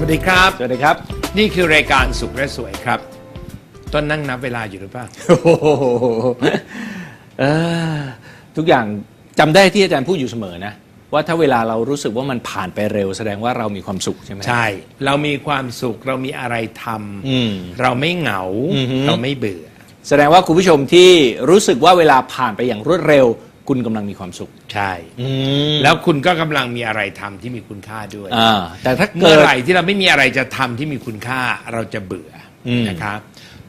วัสดีครับ สวัสดีครับ นี่คือรายการสุขและสวยครับ ต้นนั่งนับเวลาอยู่หรือเปล่า โอ้โหเออทุกอย่างจำได้ที่อาจารย์พูดอยู่เสมอนะ ว่าถ้าเวลาเรารู้สึกว่ามันผ่านไปเร็ว แสดงว่าเรามีความสุขใช่ไหม ใช่ เรามีความสุขเรามีอะไรทอืมำเราไม่เหงา อือฮึเราไม่เบื่อ แสดงว่าคุณผู้ชมที่รู้สึกว่าเวลาผ่านไปอย่างรวดเร็ว คุณกำลังมีความสุข ใช่อืมแล้วคุณก็กำลังมีอะไรทำที่มีคุณค่าด้วย อ่า แต่ถ้าเมื่เกิอด ไหร่ที่เราไม่มีอะไรจะทำที่มีคุณค่าเราจะเบื่ออมนะครับ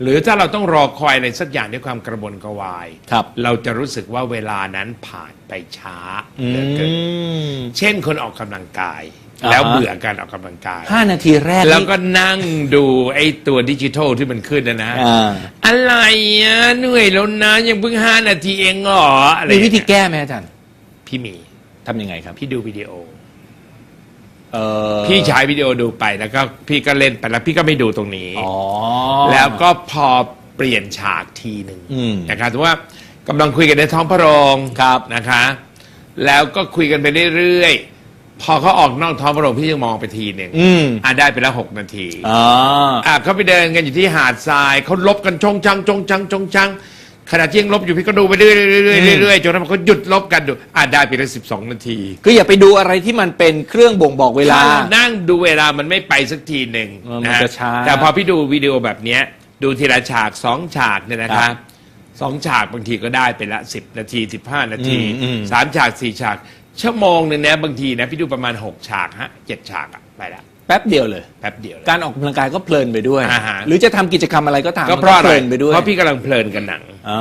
หรือถ้าเราต้องรอคอยอะไรสักอย่างด้วยความกระวนกระวาย ครับ เราจะรู้สึกว่าเวลานั้นผ่านไปช้าอืเหลือเกินมเช่นคนออกกำลังกายอ่าฮะ แล้วเบื่อการออกกำลังกาย ห้านาทีแรกแล้วนี่ก็นั่งดูไอ้ตัวดิจิทัลที่มันขึ้นนะนะ อ่าอะไรอะเหนื่อยแล้วนะ ยังเพิ่งห้านาทีเองเหรออะไรมีวิธีแก้ไหมอาจารย์พี่มีทำยังไงครับพี่ดูวิดีโอ เออพี่ใช้วิดีโอดูไปแล้วก็พี่ก็เล่นไปแล้วพี่ก็ไม่ดูตรงนี้ อ๋อ แล้วก็พอเปลี่ยนฉากทีหนึ่งอืมนะครับถือว่ากำลังคุยกันในท้องพระโรงครับ นะคะ แล้วก็คุยกันไปเรื่อยๆ พอเขาออกนอกท้องพระโรงพี่ยังมองไปทีหนึ่งอืมอะได้ไปแล้วหกนาทีอ๋ออะเขาไปเดินกันอยู่ที่หาดทรายเขาลบกันชงชังชงชังชงชังขณะที่ยังลบอยู่พี่ก็ดูไปเรื่อยๆเรื่อยๆเรื่อยๆจนเขาหยุดลบกันดูอะได้ไปแล้วสิบสองนาทีคืออย่าไปดูอะไรที่มันเป็นเครื่องบ่งบอกเวลา ถ้เรานั่งดูเวลามันไม่ไปสักทีหนึ่งเออมันจะช้า แต่พอพี่ดูวิดีโอแบบเนี้ย ดูทีละฉากสองฉากเนี่ยนะครัคะบสองฉากบางทีก็ได้ไปละสิบนาทีสิบห้านาทีอืมอืมสามฉากสี่ฉาก ชั่วโมงหนึ่งนะบางทีนะพี่ดูประมาณหกฉากฮะเจ็ดฉากอะไปละแป๊บเดียวเลย แป๊บเดียวเลย การออกกำลังกายก็เพลินไปด้วย อ่าฮะ หรือจะทำกิจกรรมอะไรก็ตามก็มันเพราะอะเพไรลินไปด้วยเพราะพี่กำลังเพลินกับหนัง อ่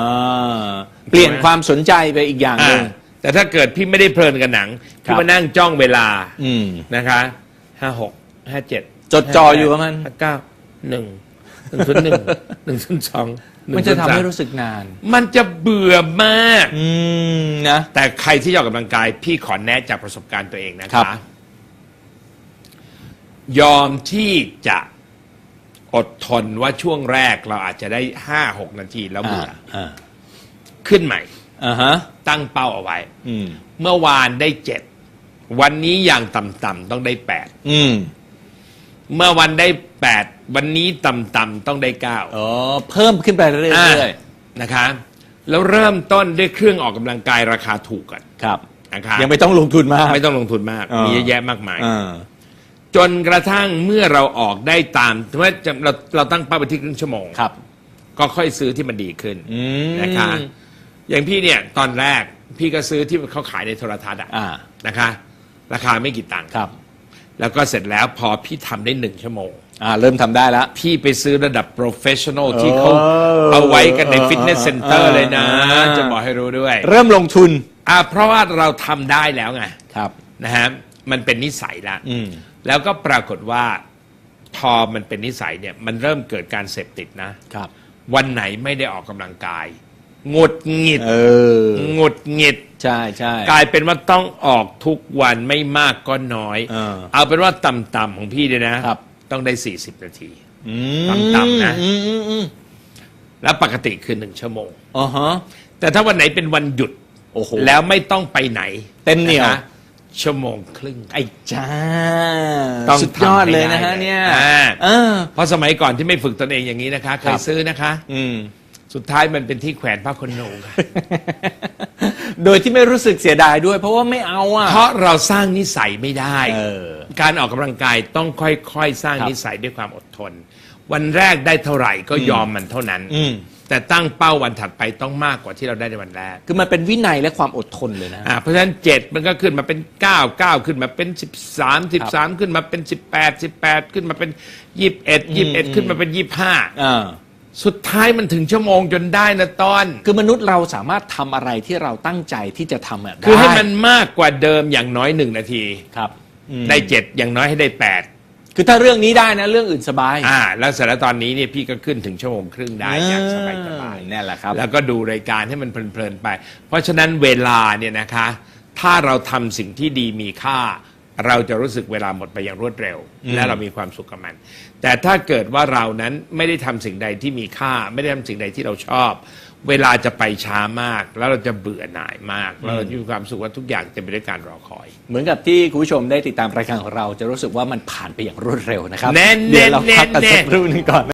าเปลี่ยนความสนใจไปอีกอย่างหนึ่ง อ่าแต่ถ้าเกิดพี่ไม่ได้เพลินกับหนังครัพี่บ มานั่งจ้องเวลาอืม นะคะห้าหกห้าเจ็ดจดจ่ออยู่กับมัน ห้าเก้าหนึ่ง หนึ่งศูนย์หนึ่งหนึ่งศูนย์สองมันจะทำให้รู้สึกนาน มันจะเบื่อมาก อืมนะ แต่ใครที่ออกกำลังกาย พี่ขอแนะจากประสบการณ์ตัวเองนะครัคะ บ ยอมที่จะอดทนว่าช่วงแรกเราอาจจะได้ห้าหกนาทีแล้วเบื่ออ่าขึ้นใหม่ อ่าฮะ ตั้งเป้าเอาไว้ อืม เมื่อวานได้เจ็ดวันนี้อย่างต่ำๆต้องได้แปดอืม เมื่อวันได้แปดวันนี้ต่ำๆต้องได้เก้าอ๋อเพิ่มขึ้นไปเรื่อยนะคะ แล้วเริ่มต้นด้วยเครื่องออกกำลังกายราคาถูกก่อนๆครับนะคะยังไม่ต้องลงทุนมาก ไม่ต้องลงทุนมากอ่ามีมีเยอะแยะมากมายอ่าจนกระทั่งเมื่อเราออกได้ตามเมื่อจะเราเราตั้งเป้าไปที่ครึ่งชั่วโมงครับ ก็ค่อยซื้อที่มันดีขึ้นอืมนะคะ อย่างพี่เนี่ยตอนแรกพี่ก็ซื้อที่เขาขายในโทรทัศน์อะอ่านะคะ ราคาไม่กี่ตังค์ครับ แล้วก็เสร็จแล้วพอพี่ทำได้หนึ่งชั่วโมง อ่าเริ่มทำได้แล้ว พี่ไปซื้อระดับ professional ที่เขาเออเอาไว้กันในฟิตเนสเซ็นเตอร์เออเลยนะเออจะบอกให้รู้ด้วยเริ่มลงทุนอ่าเพราะว่าเราทำได้แล้วไง ครับ นะฮะมันเป็นนิสัยละอืม แล้วก็ปรากฏว่าพอมันเป็นนิสัยเนี่ยมันเริ่มเกิดการเสพติดนะ ครับ วันไหนไม่ได้ออกกำลังกายหงุดหงิดเออ หงุดหงิด ใช่ใช่ กลายเป็นว่าต้องออกทุกวันไม่มากก็น้อยเออเอาเป็นว่าต่ำๆของพี่เนี่ยนะครับ ต้องได้ 40 นาที อืมต่ำๆนะ อืมอืมอืมแล้วปกติคือหนึ่งชั่วโมง อ๋อฮะแต่ถ้าวันไหนเป็นวันหยุดโอ้โห แล้วไม่ต้องไปไหนเต็มเหนียวะคะชั่วโมงครึ่ง ไอ้จ้าต้องสุดยอดเลยนะทำให้ฮะได้เนี่ยอ่า เออ เพราะสมัยก่อนที่ไม่ฝึกตนเองอย่างนี้นะคะเคครัยบ ซื้อนะคะ อืม สุดท้ายมันเป็นที่แขวนผ้าขนหนูค่ะ โดยที่ไม่รู้สึกเสียดายด้วย เพราะว่าไม่เอาอะ เพราะเราสร้างนิสัยไม่ได้ เออการออกกำลังกายต้องค่อยๆ สร้างครับนิสัยด้วยความอดทน วันแรกได้เท่าไหร่ก็ยอมมันเท่านั้น อืม แต่ตั้งเป้าวันถัดไปต้องมากกว่าที่เราได้ในวันแรกคือมันเป็นวินัยและความอดทนเลยนะ อ่าเพราะฉะนั้นเจ็ดมันก็ขึ้นมาเป็นเก้าเก้าขึ้นมาเป็นสิบสามสิบสามขึ้นมาเป็นสิบแปดสิบแปดขึ้นมาเป็นยี่สิบเอ็ดยี่สิบเอ็ดขึ้นมาเป็นยี่สิบห้าอ่า สุดท้ายมันถึงชั่วโมงจนได้นะตอน คือมนุษย์เราสามารถทำอะไรที่เราตั้งใจที่จะทำอะคือให้ได้มันมากกว่าเดิมอย่างน้อยหนึ่งนาที ครับอืมได้เจ็ดอย่างน้อยให้ได้แปดคือถ้าเรื่องนี้ได้นะเรื่องอื่นสบายอ่า แล้วเสร็จแล้วตอนนี้เนี่ยพี่ก็ขึ้นถึงชั่วโมงครึ่งได้อย่างสบายสบายนี่นแหละครับ แล้วก็ดูรายการให้มันเพลินๆไป เพราะฉะนั้นเวลาเนี่ยนะคะ ถ้าเราทำสิ่งที่ดีมีค่า เราจะรู้สึกเวลาหมดไปอย่างรวดเร็ว และเรามีความสุขกับมัน แต่ถ้าเกิดว่าเรานั้นไม่ได้ทำสิ่งใดที่มีค่า ไม่ได้ทำสิ่งใดที่เราชอบ เวลาจะไปช้ามาก แล้วเราจะเบื่อหน่ายมากแล้วเราจะมีความรู้สุขว่าทุกอย่างเต็มไปด้วยการรอคอย เหมือนกับที่คุณผู้ชมได้ติดตามรายการของเราจะรู้สึกว่ามันผ่านไปอย่างรวดเร็วนะครับแน่ๆเดี๋ยวเราพักกันแน่ๆสักครู่หนึงก่อน